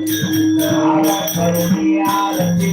I'm not going to be out of the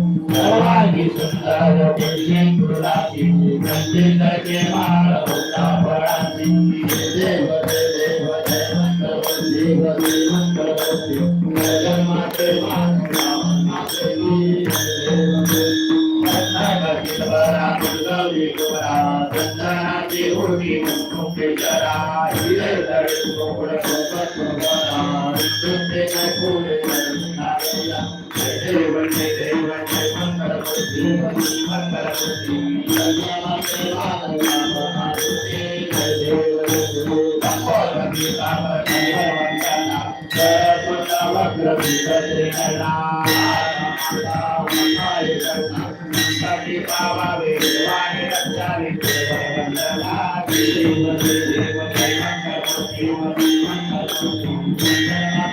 सर्वांगी सुंदर वैशंकुलाची गंजे तटे माळ होता फळाची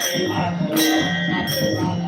Thank you.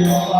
Senhor.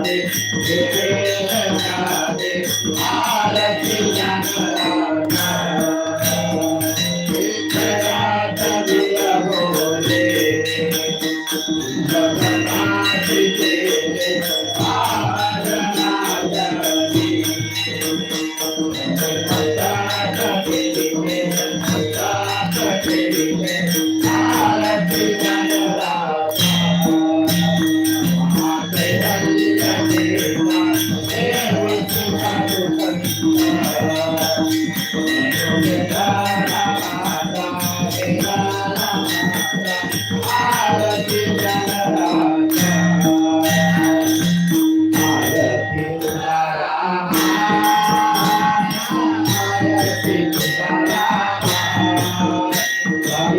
de, de, de, de, de,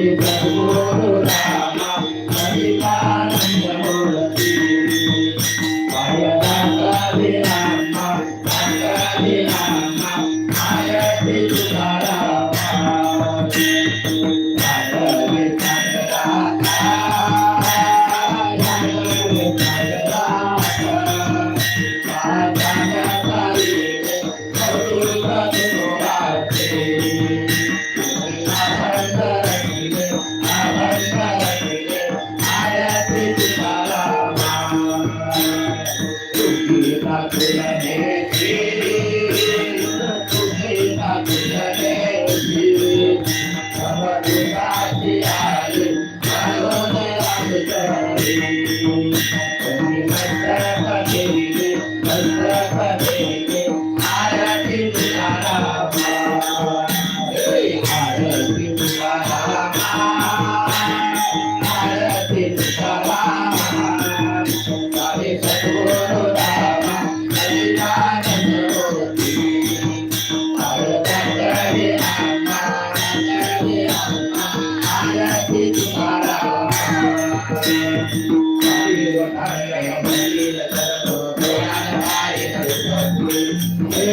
నీ ప్రభువురా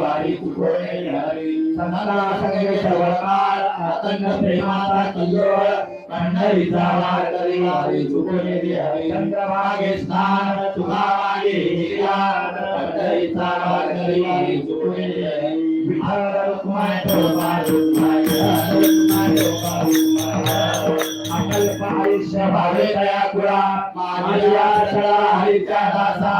वार वारी तुकोणे हरी संता संगेश आतंक प्रेमाचा किल्लोळ पंढरीचा वार वारी तुकोणे चंद्रभागे स्नान तुका मागे पंढरीचा वार वारी तुकोणे हरी आयुष्य भावे दया कुळा माझ्या सळा हरीच्या दासा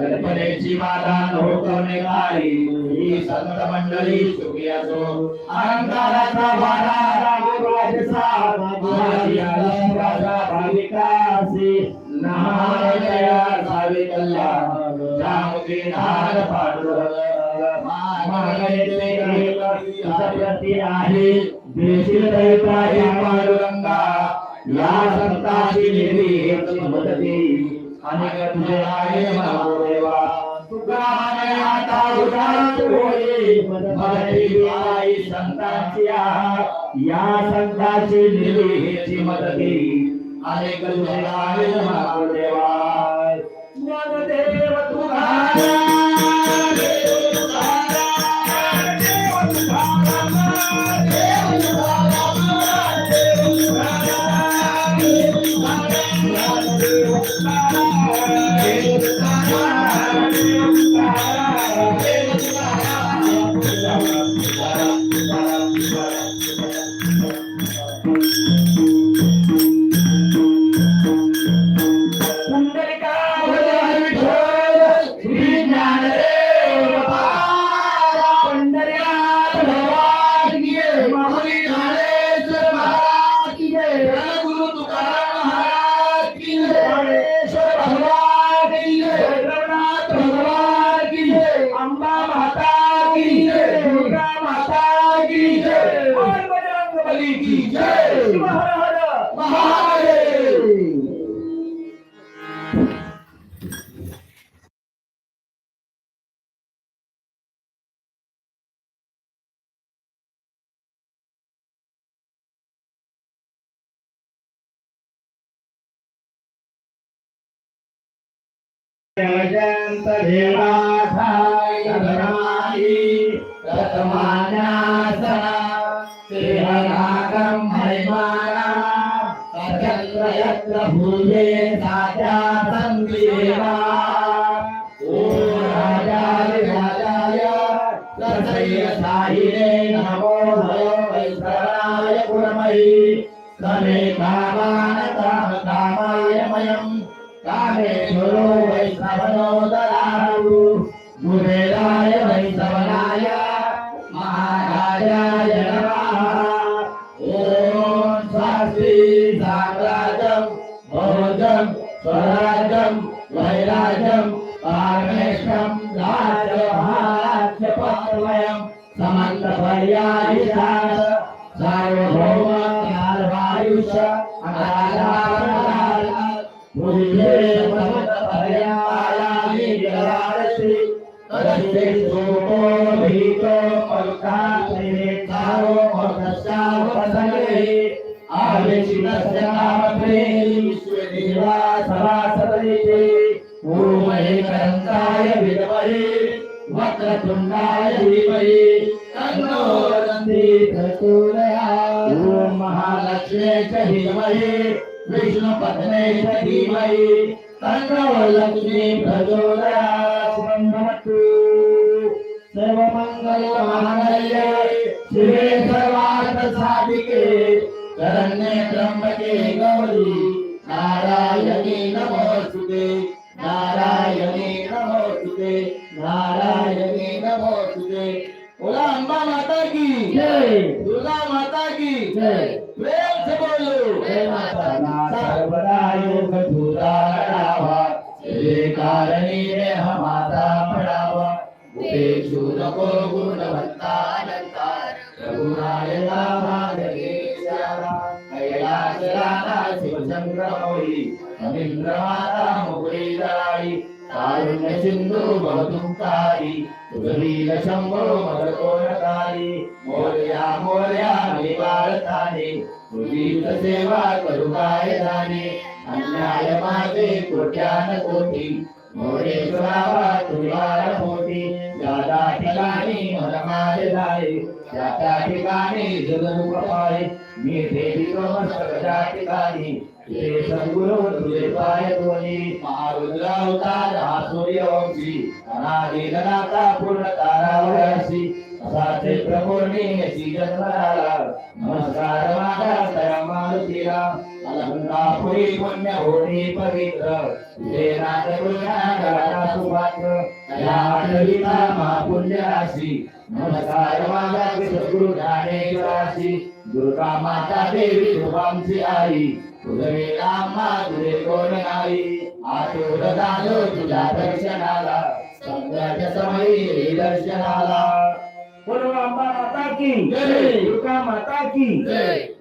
गणपतीची माता नोकवणे काही ही संत मंडळी सुखी असो अहंकाराचा राजसा राजा भाविकासी कल्याण. जामुखे नाद पांडुरंग. सत्यती आहे. देशील दैता पांडुरंगा. या संताची निर्वी मदती अनेक तुझे आहे मागो बोले मदभारी आई या संताची निर्विहेची मदती. अनेक तुझाय Obrigado. भूये साच्या संदेवा ॐ राजाय राजाय तथैव साहिरे नमो भयो वैश्रवणाय गुणमयी समे कामान काम कामाय मयम् కామేశ్వరో వైష్ణవనోదరాహు గురేరాయ వైష్ణవనాయ మహారాజాయ ఓం స్వస్తి సామ్రాజం భోజం స్వరాజం వైరాజం పారమేశ్వరం రాజహాస్యపత్రమయం సమంత పర్యాయ సార్వభౌమ కాలవాయుష అకాల वक्रतुण्डाय धीमहि तन्नो दन्ति प्रचोदयात् ॐ महालक्ष्मे च धीमहि विष्णुपत्ने च धीमहि तन्नो लक्ष्मी प्रचोदयात्। மங்கள மங்கள नको गुणवत्ता अनंता रघुनायका माधवे श्यामा कैलास राधा शिवचंद्र मौली रवींद्र माता मुकुळी दळाई कारुण्य सिंधू बहुतुंकारी सुगरील शंभो मदकोणकारी मोर्या मोर्या निवारताने तुझीच सेवा करू काय जाणे अन्याय माझे कोट्यान कोटी मोरेश्वरावा तुझ्यावर मोठी ज्या ठिकाणी मन माझे जाय त्या त्या ठिकाणी जगरूप पाय मी देवी मस्तक त्या ठिकाणी तुझे सद्गुरु तुझे पाय दोन्ही महारुद्रावतार हा सूर्यवंशी अनादिनाथा पूर्ण तारावरशी असा चैत्र नमस्कार माझा मारुतीला. अलंकापुरी पुण्य पवित्र. सुपात्र आठवीला महापुण्य राशी नमस्कार माझा सद्गुरु ज्ञानेश्वराशी. दुर्गा माता देवी शुभांची आई. तुझे रामा तुझे कोण आई आतुर झालो तुझ्या दर्शनाला. संध्याच्या समयी दर्शनाला. બોલો અંબા માતા કી? જય. દુર્ગા માતા કી? જય.